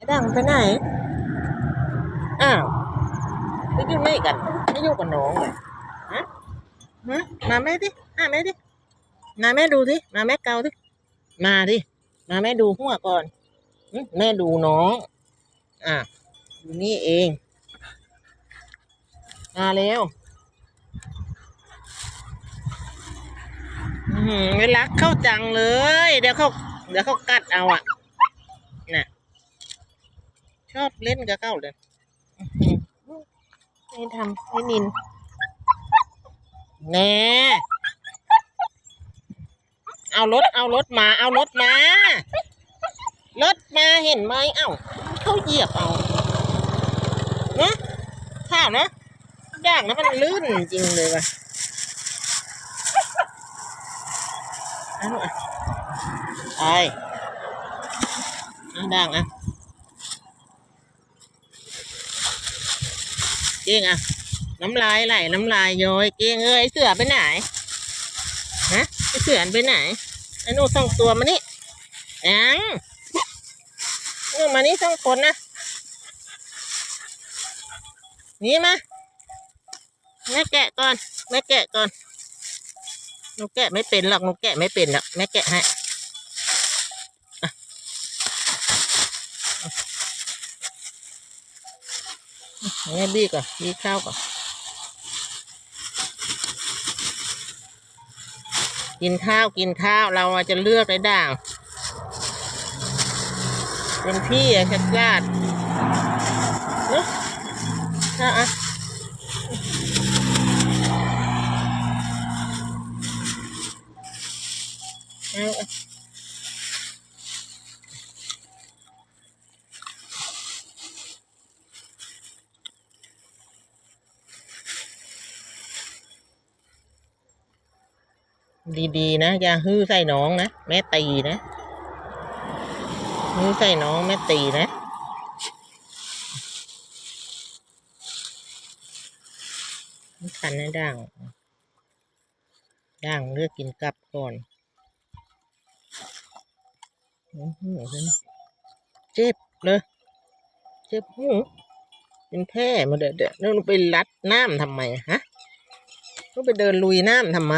ไอ้ดังไปไหน อ้าวไปอยู่ไหนกันไม่อยู่กับน้องเลยฮะฮะมาแม่ดิอ่าแม่ดิ มาแม่ดูดิ มาแม่เกาดิ มาดิ มาแม่ดูหัวก่อนแม่ดูน้อง อะอยู่นี่เอง มาเร็วอืมไม่รักเข้าจังเลย เดี๋ยวเขาเดี๋ยวเขากัดเอาอะน่ะ อบเล่นกับเขาเลยอื้อหือให้ทำให้นิน แน่ เอารถ เอารถมา เอารถมา รถมาเห็นไหม เอ้า เขาเหยียบเอานะข้าวนะยากนะมันลื่นจริงเลยว่ะเอาลูกอะไปเอาด่างอะ ก่งอะ น้ำลายไหลน้ำลายย้อยเก่งเอ้ยเสือไปไหนฮะไอเสือไปไหนไอ้นูสองตัวมานี่ยังนูมานี่สองคนนะนี่มาแม่แกะก่อนแม่แกะก่อนหนูแกะไม่เป็นหรอกหนูแกะไม่เป็นหรอกแม่แกะให้ แม่บี้ก่อนบี้ข้าวก่อนกินข้าวกินข้าวเราจะเลือกได้ด่างเป็นพี่อะชัดญาติเนอะอะอะเอาอะ ดีๆ นะอย่าฮื้อใส่น้องนะแม่ตีนะฮื้อใส่น้องแม่ตีนะไม่คันนะด่างด่างเลือกกินกลับก่อนเจ็บเลยเจ็บหูเป็นแผลมาเด็ดเด็ดแล้วไปรัดน้ำทำไมฮะต้องไปเดินลุยน้ำทำไม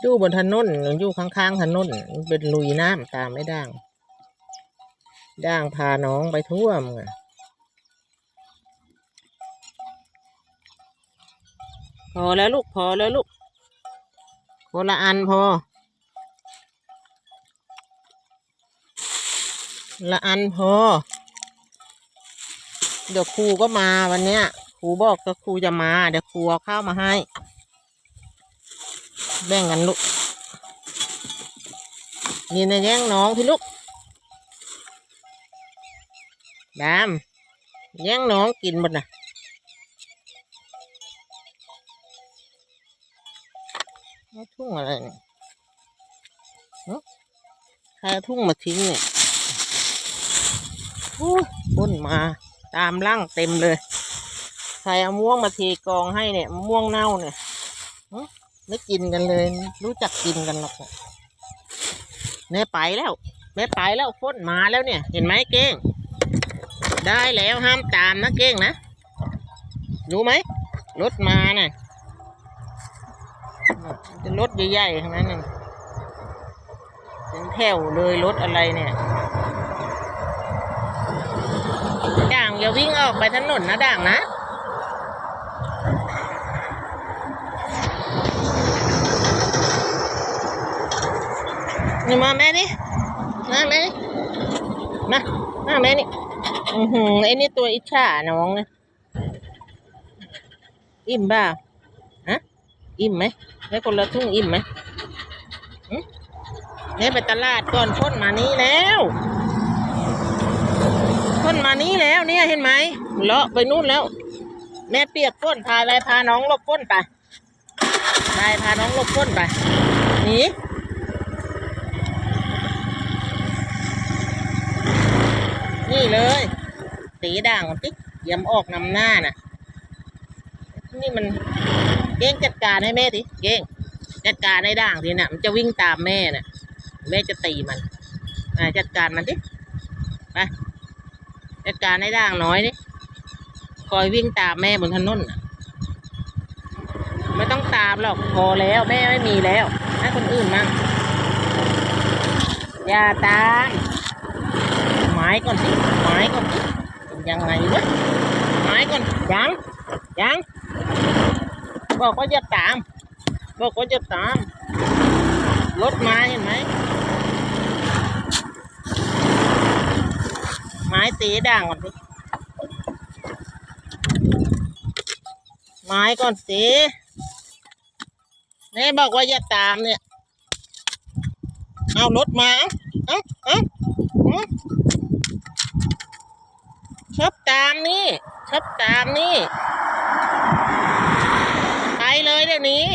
อยู่บนถนนอยู่ข้างๆถนนเป็นลุยน้ำตามไม่ด่าง ด่างพาน้องไปท่วมึงอะพอแล้วลูกพอแล้วลูกคนละอันพอ ละอันพอ เดี๋ยวครูก็มาวันเนี้ยครูบอกก็ครูจะมา เดี๋ยวครูเอาข้าวมาให้ แบ่งกันลูกนี่นะแย่งน้องพี่ลูกดามแย่งน้องกินหมดนะทุ่งอะไรเนี่ยฮะใครทุ่งมาทิ้งเนี่ยโอ้พ่นมาตามร่างเต็มเลย ใครเอาม่วงมาเทกองให้เนี่ยมะม่วงเน่าเนี่ย ไม่กินกันเลย รู้จักกินกันหรอกเนี่ยแม่ไปแล้วแม่ไปแล้วพ้นมาแล้วเนี่ย เห็นไหมเก้ง ได้แล้วห้ามตามนะเก้งนะ รู้ไหมรถมาน่ะรถใหญ่ๆทั้งนั้นน่ะเป็นแถวเลยรถอะไรเนี่ยด่างอย่าวิ่งออกไปถนนนะด่างนะ นี่มาแม่นี่มาแม่นี่มามาแม่นี่อือหือไอ้นี่ตัวอิจฉาน้องนะอิ่มบ้าฮะอิ่มไหมแม่คนละทุ่งอิ่มไหมหึแม่ไปตลาดก่อนพ้นมานี้แล้วพ้นมานี้แล้วเนี่ยเห็นไหมเลาะไปนู่นแล้ว แม่เปียกพ้นพาอะไรพาน้องหลบพ้นไปไปพาน้องหลบพ้นไปหนี นี่เลย สีด่างติ๊กเยี่ยมออกนำหน้าน่ะ นี่มันเก้งจัดการให้แม่สิเก้งจัดการให้ด่างทีน่ะ มันจะวิ่งตามแม่น่ะ แม่จะตีมันไปอ่าจัดการมันดิไปจัดการให้ด่างน้อยดิคอยวิ่งตามแม่บนถนนน่ะไม่ต้องตามหรอกพอแล้วแม่ไม่มีแล้วให้คนอื่นมั่งอย่าตาม ไม้ก่อนสิไม้ก่อนยังไงวะไม้ก่อนยังยังบอกว่าจะตามบอกว่าจะตามรถมาเห็นไหมไม้ตีด่างก่อนสิไม้ก่อนสิแม่บอกว่าอย่าตามเนี่ย เอารถมา เอ้าเอ้าเอ้า ชอบตามนี่ชอบตามนี่ ไปเลยเดี๋ยวนี้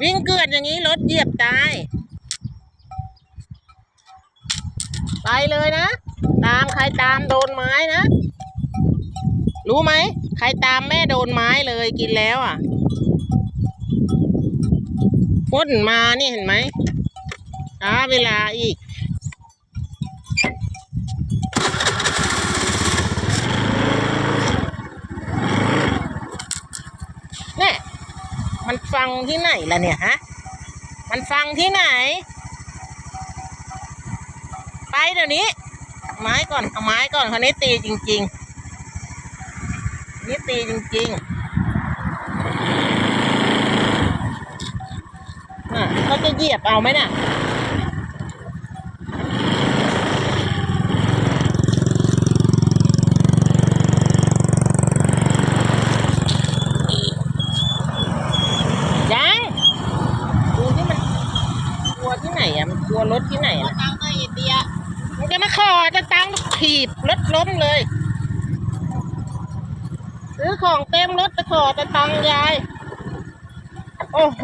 วิ่งเกิดอย่างนี้รถเหยียบตาย ไปเลยนะ ตามใครตามโดนไม้นะ รู้ไหม ใครตามแม่โดนไม้เลยกินแล้วอะพ่นมานี่เห็นไหมช้าเวลาอีก มันฟังที่ไหนล่ะเนี่ยฮะ มันฟังที่ไหน ไปเดี๋ยวนี้ ไม้ก่อนเอาไม้ก่อนคนนี้ตีจริง ๆ นี่ตีจริงๆอะเขาจะเหยียบเอาไหมน่ะยังดูที่มันกลัวที่ไหนอะ มันกลัว รถที่ไหนอะตังค์หน่อยเดียมันจะมาขอจะตังค์ถีบรถล้มเลย ซื้อของเต็มรถไปขอจะตังค์ยาย โอ้โห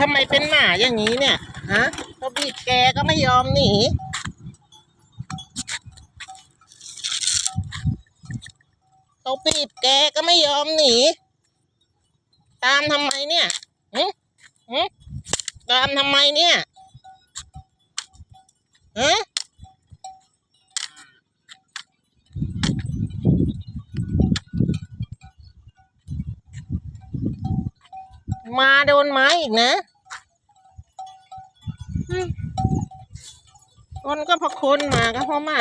ทำไมเป็นหมาอย่างนี้เนี่ย ฮะเขาบีบแกก็ไม่ยอมหนีเขาบีบแกก็ไม่ยอมหนี ตามทำไมเนี่ยหึหึตามทำไมเนี่ย ฮะมาโดนไม้อีกนะคนก็เพราะคนมาก็เพราะมา